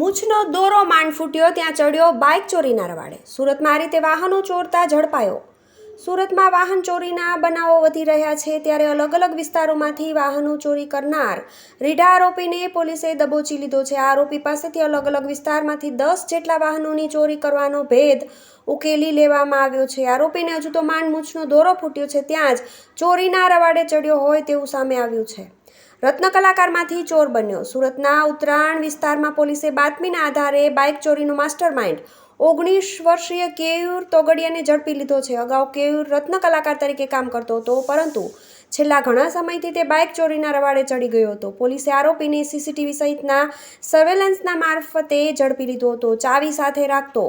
મૂછનો દોરો માંડ ફૂટ્યો, ત્યાં ચડ્યો બાઇક ચોરીના રવાડે સુરતમાં આ રીતે વાહનો ચોરતા ઝડપાયો. સુરતમાં વાહન ચોરીના બનાવો વધી રહ્યા છે, ત્યારે અલગ અલગ વિસ્તારોમાંથી વાહનો ચોરી કરનાર રીઢા આરોપીને પોલીસે દબોચી લીધો છે. આરોપી પાસેથી અલગ અલગ વિસ્તારમાંથી દસ જેટલા વાહનોની ચોરી કરવાનો ભેદ ઉકેલી લેવામાં આવ્યો છે. આરોપીને હજુ તો માંડ મૂછનો દોરો ફૂટ્યો છે, ત્યાં જ ચોરીના રવાડે ચડ્યો હોય તેવું સામે આવ્યું છે. રત્ન કલાકારમાંથી ચોર બન્યો. સુરતના ઉત્તરાયણ વિસ્તારમાં પોલીસે બાતમીના આધારે બાઇક ચોરીનો માસ્ટર માઇન્ડ ઓગણીસ વર્ષીય કેયુર તોગડિયાને ઝડપી લીધો છે. અગાઉ કેયુર રત્ન કલાકાર તરીકે કામ કરતો હતો, પરંતુ છેલ્લા ઘણા સમયથી તે બાઇક ચોરીના રવાડે ચડી ગયો હતો. પોલીસે આરોપીને સીસીટીવી સહિતના સર્વેલન્સના મારફતે ઝડપી લીધો હતો, ચાવી સાથે રાખતો.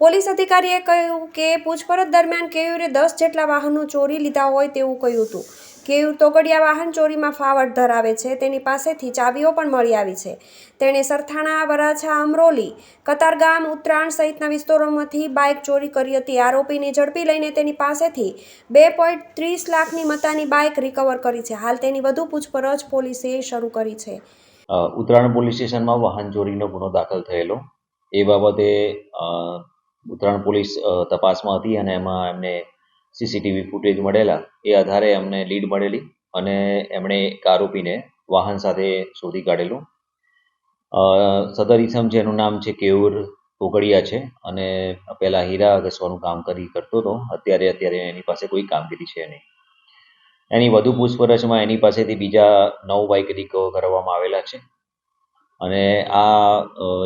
પોલીસ અધિકારીએ કહ્યું કે, પૂછપરછ દરમિયાન કેયુરે દસ જેટલા વાહનો ચોરી લીધા હોય તેવું કહ્યું હતું. કેયુર તોગડિયા વાહન ચોરીમાં ફાવટ ધરાવે છે. તેની પાસેથી ચાવીઓ પણ મળી આવી છે. તેણે સરથાણા, વરાછા, અમરોલી, કતારગામ, ઉત્તરાયણ સહિતના વિસ્તારોમાંથી બાઇક ચોરી કરી હતી. આરોપીને ઝડપી લઈને તેની પાસેથી બે પોઈન્ટ ત્રીસ લાખની મતાની બાઇક રિકવર કરી છે. હાલ તેની વધુ પૂછપરછ પોલીસે શરૂ કરી છે. ઉત્તરાયણ પોલીસ સ્ટેશનમાં વાહન ચોરીનો ગુનો દાખલ થયેલો. એ બાબતે ઉત્તરાયણ પોલીસ તપાસમાં હતી અને એમાં એમને સીસીટીવી ફૂટેજ મળેલા એ આધારે અમને લીડ મળેલી અને એમણે એક આરોપીને વાહન સાથે શોધી કાઢેલું. સદર ઈસમ જેનું નામ છે કેયુર પોગડિયા છે અને પહેલાં હીરા ઘસવાનું કામ કરી કરતો હતો. અત્યારે અત્યારે એની પાસે કોઈ કામગીરી છે નહીં. એની વધુ પૂછપરછમાં એની પાસેથી બીજા નવ બાઇક રિકવર કરવામાં આવેલા છે. અને આ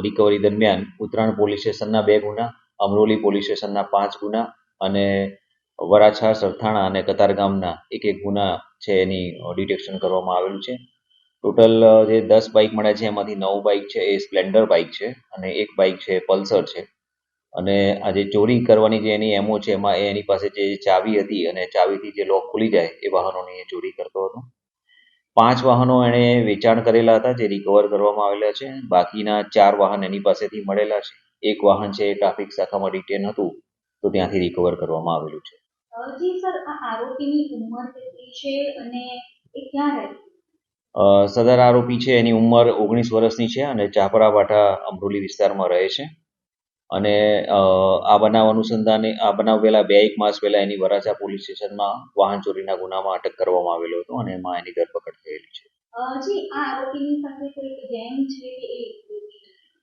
રિકવરી દરમિયાન ઉત્તરાયણ પોલીસ સ્ટેશનના બે ગુના, અમરોલી પોલીસ સ્ટેશનના પાંચ ગુના અને વરાછા, સરથાણા અને કતારગામના એક એક ગુના છે એની ડિટેક્શન કરવામાં આવેલું છે. ટોટલ જે દસ બાઇક મળ્યા છે, એમાંથી નવ બાઇક છે, એ સ્પ્લેન્ડર બાઇક છે અને એક બાઇક છે પલ્સર છે. અને આ જે ચોરી કરવાની જે એની એમો છે, એમાં એની પાસે જે ચાવી હતી અને ચાવીથી જે લોક ખુલી જાય, એ વાહનોની એ ચોરી કરતો હતો. પાંચ વાહનો એણે વેચાણ કરેલા હતા, જે રિકવર કરવામાં આવેલા છે. બાકીના ચાર વાહન એની પાસેથી મળેલા છે. એક વાહન છે એ ટ્રાફિક શાખામાં રિટેન હતું, તો ત્યાંથી રિકવર કરવામાં આવેલું છે. જી સર આ આરોપીની ઉંમર કેટલી છે અને એ ક્યાં રહે સદર આરોપી છે એની ઉંમર ઓગણીસ વર્ષની છે અને ચાપરાવાટા અમરોલી વિસ્તારમાં રહે છે. અને આ બનાવ અનુસંધાને આ બનાવ પહેલા બે એક માસ પહેલા એની વરાછા પોલીસ સ્ટેશનમાં વાહન ચોરીના ગુનામાં અટક કરવામાં આવેલો હતો અને એમાં એની ધરપકડ થયેલી છે. જી આ આરોપીની સાથે કોઈ ગેંગ છે કે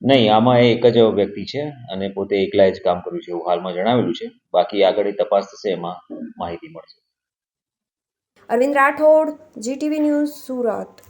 નહીં, આમાં એ એક જ વ્યક્તિ છે અને પોતે એકલા જ કામ કર્યું છે એવું હાલમાં જણાવેલું છે. બાકી આગળની તપાસ થશે, એમાં માહિતી મળશે. Arvind Rathod, GTV news Surat.